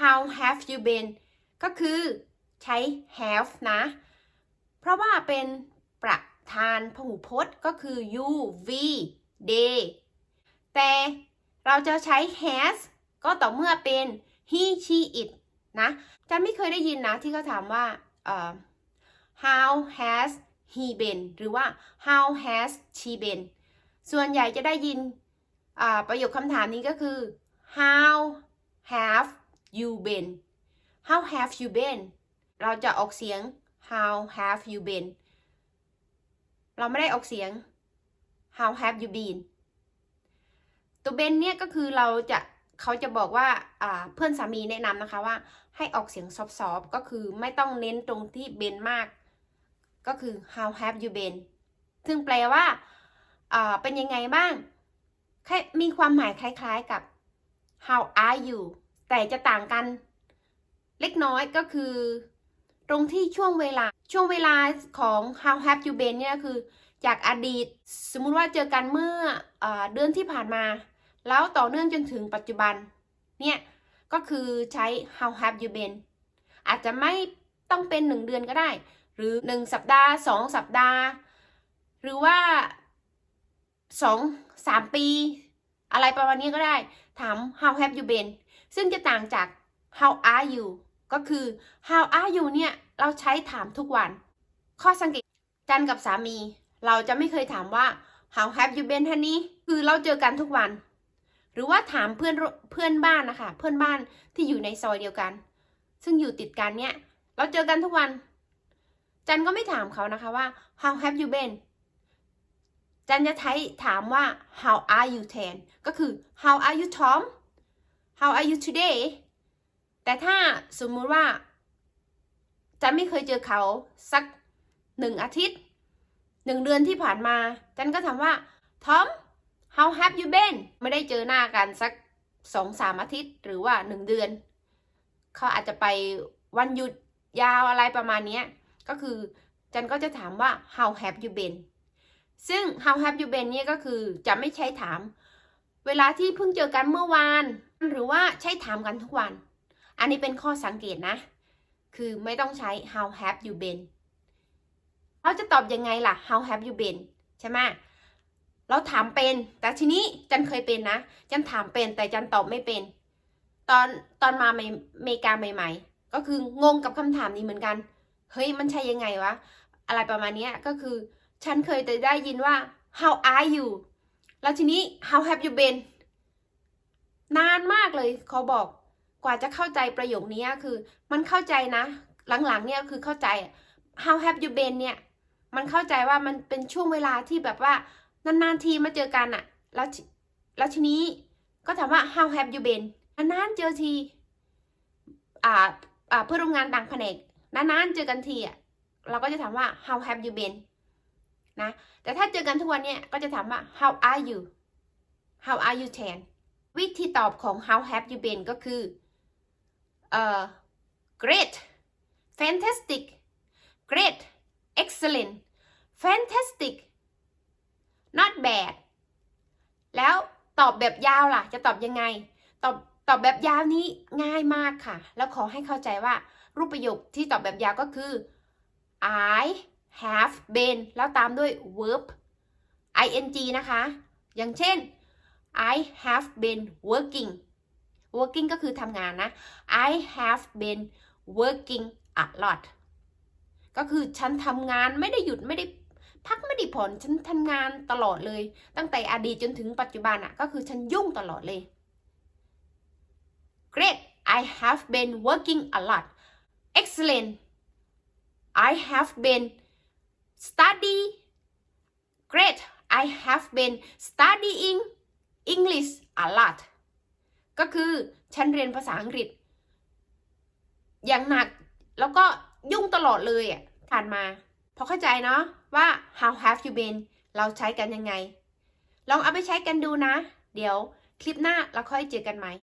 how have you been ก็คือใช้ have นะ เพราะว่าเป็นประธานพหูพจน์ก็คือ you we they แต่เราจะใช้ has ก็ต่อเมื่อเป็น he she it นะจันไม่เคยได้ยินนะที่เขาถามว่าเอ่อ how has he been หรือว่า how has she been ส่วนใหญ่จะได้ยินประโยคคำถามนี้ก็คือ how have you been how have you been เราจะออกเสียง how have you been เราไม่ได้ออกเสียง how have you been ตัวเบนเนี่ยก็คือเราจะเขาจะบอกว่าเพื่อนสามีแนะนำนะคะว่าให้ออกเสียงซอฟๆก็คือไม่ต้องเน้นตรงที่เบนมาก ก็คือ how have you been ซึ่งแปลว่าเป็นยังไงบ้าง มีความหมายคล้ายๆกับ how are you แต่จะต่างกันเล็กน้อยก็คือ ตรงที่ช่วงเวลาช่วงเวลาของ how have you been เนี่ยคือจากอดีตสมมุติว่าเจอกันเมื่อออเดือนที่ผ่านมา แล้วต่อเนื่องจนถึงปัจจุบัน เนี่ย ก็คือใช้ how have you been อาจจะไม่ต้องเป็นหนึ่งเดือนก็ได้ หรือหนึ่งสัปดาห์สองสัปดาห์ หรือว่าสองสามปี อะไรประมาณนี้ก็ได้ ถาม how have you been ซึ่งจะต่างจาก how are you ก็คือ how are you เนี่ย เราใช้ถามทุกวัน ข้อสังเกตจันกับสามี เราจะไม่เคยถามว่า how have you been honey คือเราเจอกันทุกวัน หรือว่าถามเพื่อนเพื่อนบ้านนะคะ เพื่อนบ้านที่อยู่ในซอยเดียวกัน ซึ่งอยู่ติดกันเนี่ย เราเจอกันทุกวัน จันก็ไม่ถามเขานะคะว่า how have you been จันจะใช้ถามว่า how are you แทนก็คือ how are you Tom how are you today แต่ถ้าสมมุติว่า จันไม่เคยเจอเขาสักหนึ่งอาทิตย์หนึ่งเดือนที่ผ่านมา จันก็ถามว่า Tom how have you been ไม่ได้เจอหน้ากันสักสองสามอาทิตย์ หรือว่าหนึ่งเดือน เขาอาจจะไปวันหยุดยาวอะไรประมาณนี้ก็คือจันก็จะถามว่า how have you been ซึ่ง how have you been เนี่ยก็คือจะไม่ใช้ถาม เวลาที่เพิ่งเจอกันเมื่อวาน หรือว่าใช้ถามกันทุกวัน อันนี้เป็นข้อสังเกตนะ คือไม่ต้องใช้ how have you been เราจะตอบยังไงล่ะ how have you been ใช่ไหมเราถามเป็น แต่ทีนี้จันเคยเป็นนะ จันถามเป็นแต่จันตอบไม่เป็น ตอนตอนมาอเมริกาใหม่ ๆ ก็คืองงกับคำถามนี้เหมือนกัน เฮ้ยมันใช่ยังไงวะ อะไรประมาณนี้ก็คือ ฉันเคยแต่ได้ยินว่า how are you แล้วทีนี้ how have you been เลยเขาบอกกว่าจะเข้าใจประโยคนี้คือ มันเข้าใจนะ หลังๆเนี่ยคือเข้าใจ how have you been เนี่ย มันเข้าใจว่ามันเป็นช่วงเวลาที่แบบว่านานๆทีมาเจอกันอะแล้วแล้วทีนี้ก็ถามว่า how have you been นานๆเจอทีอ่าอ่าเพื่อนร่วมงานต่างแผนกนานๆเจอกันทีอะเราก็จะถามว่า how have you been นะแต่ถ้าเจอกันทุกวันเนี่ยก็จะถามว่า how are you how are you แทน วิธีตอบของ how have you been ก็คือเอ่อ great fantastic great excellent fantastic not bad แล้วตอบแบบยาวล่ะ จะตอบยังไง ตอบตอบแบบยาวนี้ง่ายมากค่ะ แล้วขอให้เข้าใจว่ารูปประโยคที่ตอบแบบยาวก็คือ I have been แล้วตามด้วย verb ing นะคะ อย่างเช่น I have been working working ก็คือทำงานนะ I have been working a lot ก็คือฉันทำงานไม่ได้หยุดไม่ได้พักไม่ได้ผ่อนฉันทำงานตลอดเลย ตั้งแต่อดีตจนถึงปัจจุบันอะก็คือฉันยุ่งตลอดเลย Great I have been working a lot Excellent I have been study Great I have been studying English a lot ก็คือฉันเรียนภาษาอังกฤษ อย่างหนักแล้วก็ยุ่งตลอดเลยอะผ่านมาพอเข้าใจเนาะว่า how have you been เราใช้กันยังไง ลองเอาไปใช้กันดูนะ เดี๋ยวคลิปหน้าเราค่อยเจอกันใหม่